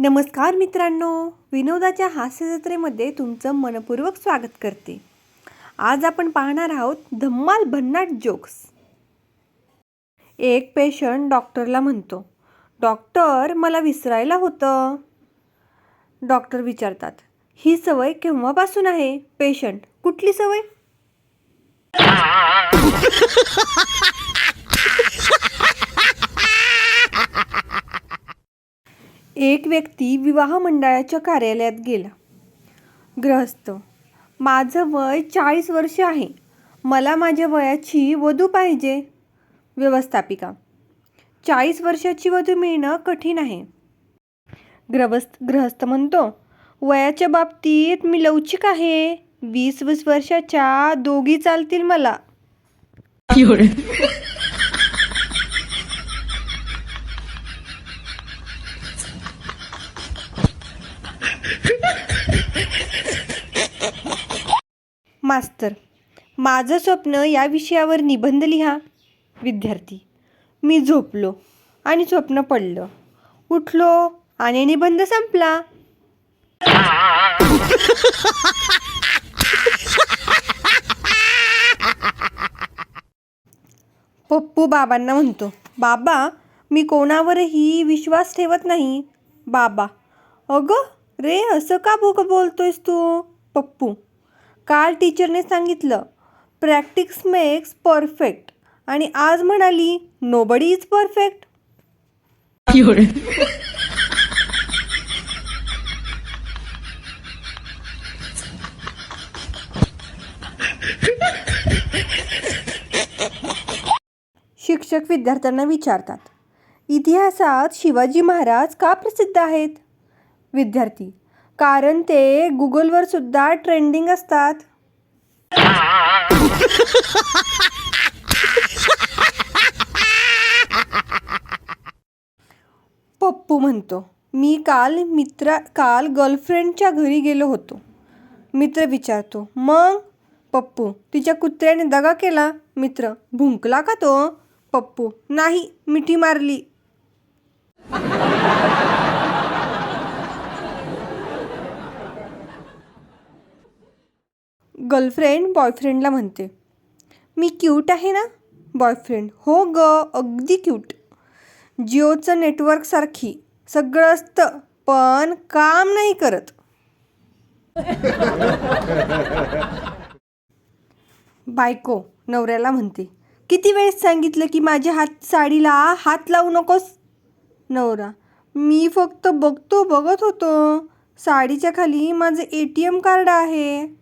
नमस्कार मित्रांनो विनोदाच्या हास्यजत्रेमध्ये तुमचं मनपूर्वक स्वागत करते. आज आपण पाहणार आहोत धम्माल भन्नाट जोक्स. एक पेशंट डॉक्टरला म्हणतो डॉक्टर मला विसरायला होतं. डॉक्टर विचारतात ही सवय केव्हापासून आहे? पेशंट कुठली सवय? एक व्यक्ती विवाह मंडळाच्या कार्यालयात गेला. ग्रहस्थ माझं वय चाळीस वर्ष आहे. मला माझ्या वयाची वधू पाहिजे. व्यवस्थापिका चाळीस वर्षाची वधू मिळणं कठीण आहे. ग्रहस्थ ग्रहस्थ म्हणतो वयाच्या बाबतीत मी लवचिक आहे. वीस वीस वर्षाच्या दोघी चालतील मला. मास्तर माझं स्वप्न या विषयावर निबंध लिहा. विद्यार्थी मी झोपलो आणि स्वप्न पडलं. उठलो आणि निबंध संपला. पप्पू बाबांना म्हणतो बाबा मी कोणावरही विश्वास ठेवत नाही. बाबा अगं रे असं का बोग बोलतोयस तू? पप्पू काल टीचरने सांगितलं प्रॅक्टिस मेक्स परफेक्ट. आणि आज म्हणाली नोबडी इज परफेक्ट. शिक्षक विद्यार्थ्यांना विचारतात इतिहासात शिवाजी महाराज का प्रसिद्ध आहेत? विद्यार्थी कारण ते गुगलवर सुद्धा ट्रेंडिंग असतात. पप्पू म्हणतो मी काल मित्रा काल गर्लफ्रेंडच्या घरी गेलो होतो. मित्र विचारतो मग? पप्पू तिच्या कुत्र्याने दगा केला. मित्र भुंकला का तो? पप्पू नाही मिठी मारली. गर्लफ्रेंड बॉयफ्रेंडला म्हणते. मी क्यूट आहे ना बॉयफ्रेंड? हो ग अगदी क्यूट. जिओचं नेटवर्कसारखी सगळं असतं पण काम नाही करत. बायको नवऱ्याला म्हणते किती वेळेस सांगितलं की माझ्या हात साडीला हात लावू नकोस? नवरा मी फक्त बघतो बघत होतो. साडीच्या खाली माझं ए टी एम कार्ड आहे.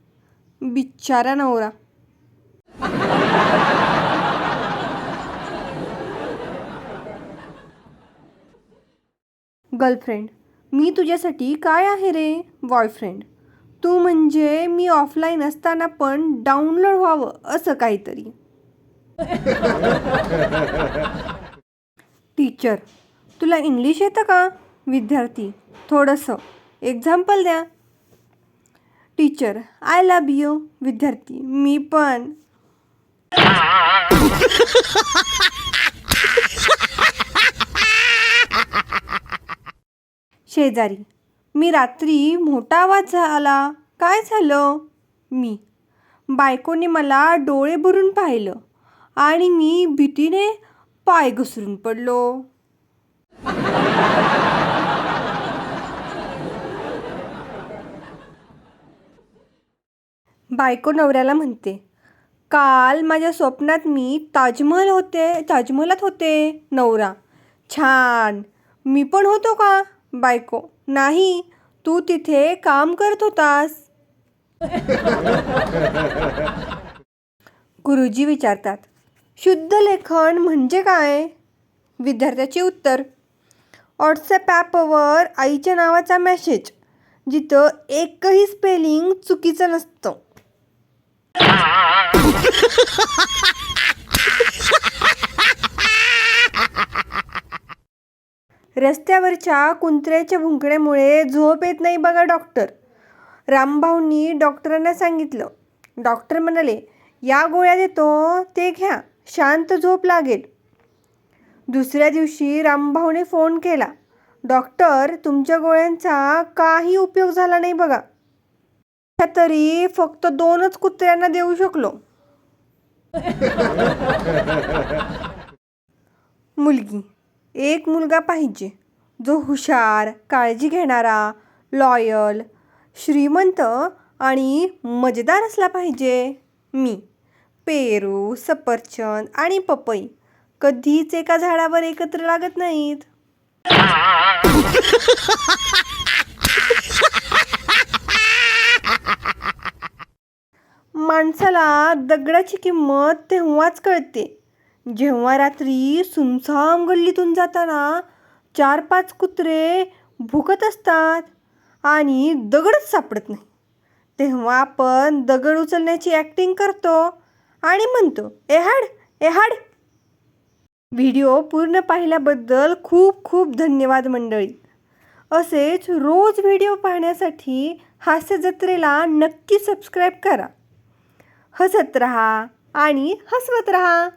बिचारा नवरा. गर्लफ्रेंड मी तुझ्यासाठी काय आहे रे? बॉयफ्रेंड तू म्हणजे मी ऑफलाईन असताना पण डाउनलोड व्हावं असं काहीतरी. टीचर तुला इंग्लिश येतं का? विद्यार्थी थोडंसं. एक्झाम्पल द्या. टीचर आय लव यू विद्यार्थी. मी पण. शेजारी मी रात्री मोठा आवाज झाला. काय झालं? मी. बायकोने मला डोळे भरून पाहिलं आणि मी भीतीने पाय घसरून पडलो. बायको नवऱ्याला म्हणते काल माझ्या स्वप्नात मी ताजमहल होते ताजमहलात होते नवरा. छान. मी पण होतो का बायको? नाही. तू तिथे काम करत होतास. गुरुजी विचारतात शुद्ध लेखन म्हणजे काय? विद्यार्थ्याचे उत्तर व्हॉट्सॲप ॲपवर आईच्या नावाचा मेसेज जिथं एकही स्पेलिंग चुकीचं नसतं. रस्त्यावरच्या कुंत्र्याच्या भुंकण्यामुळे झोप येत नाही बघा डॉक्टर. रामभाऊंनी डॉक्टरांना सांगितलं. डॉक्टर म्हणाले या गोळ्या देतो ते घ्या शांत झोप लागेल. दुसऱ्या दिवशी रामभाऊने फोन केला. डॉक्टर तुमच्या गोळ्यांचा काही उपयोग झाला नाही बघा. तरी फक्त दोनच कुत्र्यांना देऊ शकलो. मुलगी. एक मुलगा पाहिजे. जो हुशार काळजी घेणारा लॉयल श्रीमंत आणि मजेदार असला पाहिजे. मी. पेरू सफरचंद आणि पपई. कधीच एका झाडावर एकत्र लागत नाहीत. माणसाला दगडाची किंमत तेव्हाच कळते. जेव्हा रात्री सुमसाम गल्लीतून जाताना चार पाच कुत्रे भुकत असतात आणि दगडच सापडत नाही. तेव्हा आपण दगड उचलण्याची ॲक्टिंग करतो आणि म्हणतो एहाड एहाड व्हिडिओ पूर्ण पाहिल्याबद्दल खूप खूप धन्यवाद मंडळी. असेच रोज व्हिडिओ पाहण्यासाठी हास्य जत्रेला नक्की सबस्क्राईब करा. हसत रहा आणि हसवत रहा.